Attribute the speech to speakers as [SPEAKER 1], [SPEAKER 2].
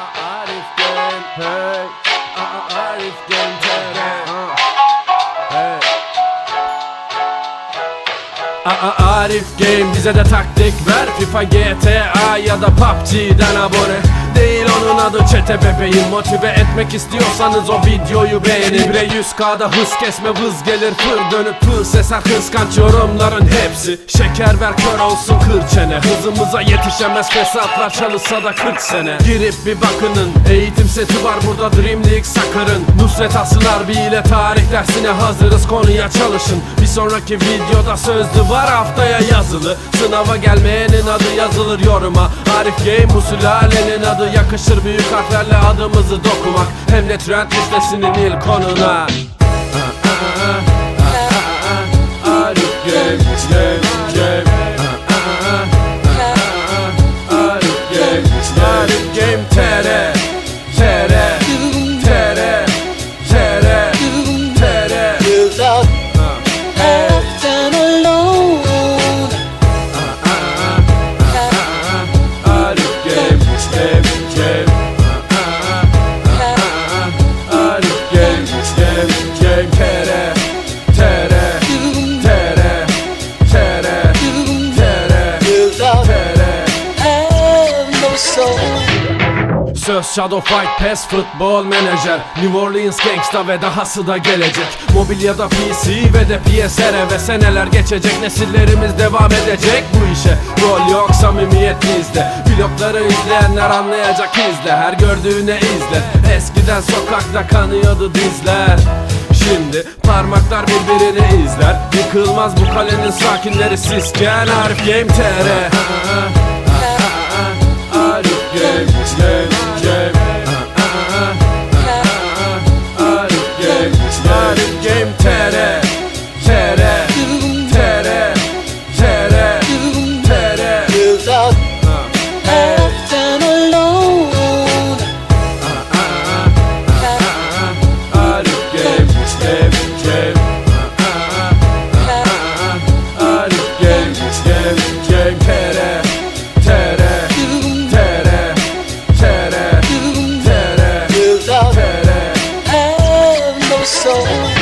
[SPEAKER 1] Arif hey. Arif Aa, Arif Game bize de taktik ver. FIFA GTA ya da PUBG'den abone Değil onun adı çete bebeğim. Motive etmek istiyorsanız o videoyu beğenin. Bre 100k'da hız kesme vız gelir Fır dönüp pıl seser kıskanç yorumların hepsi. Şeker ver kör olsun kır çene. Hızımıza yetişemez fesatlar çalışsa da 40 sene. Girip bir bakının eğitim seti var burada Dream League Sakır'ın Nusret Asın Harbi ile tarih dersine hazırız konuya çalışın. Bir sonraki videoda sözlü var haftaya yazılı. Sınava gelmeyenin adı yazılır yoruma. Arif Game bu sülalenin adı. Yakışır büyük harflerle adımızı dokumak Hem de trend listesinin ilk konuna. Arif Game, Game Söz Shadow Fight PES Futbol Manager. New Orleans Gangsta ve dahası da gelecek. Mobilyada PC ve de PSR ve seneler geçecek. Nesillerimiz devam edecek bu işe. Rol yok samimiyet bizde. Vlogları izleyenler anlayacak izle. Her gördüğüne izle. Eskiden sokakta kanıyordu dizler. Şimdi parmaklar birbirini izler. Yıkılmaz bu kalenin sakinleri. Sizken Arif Game TR so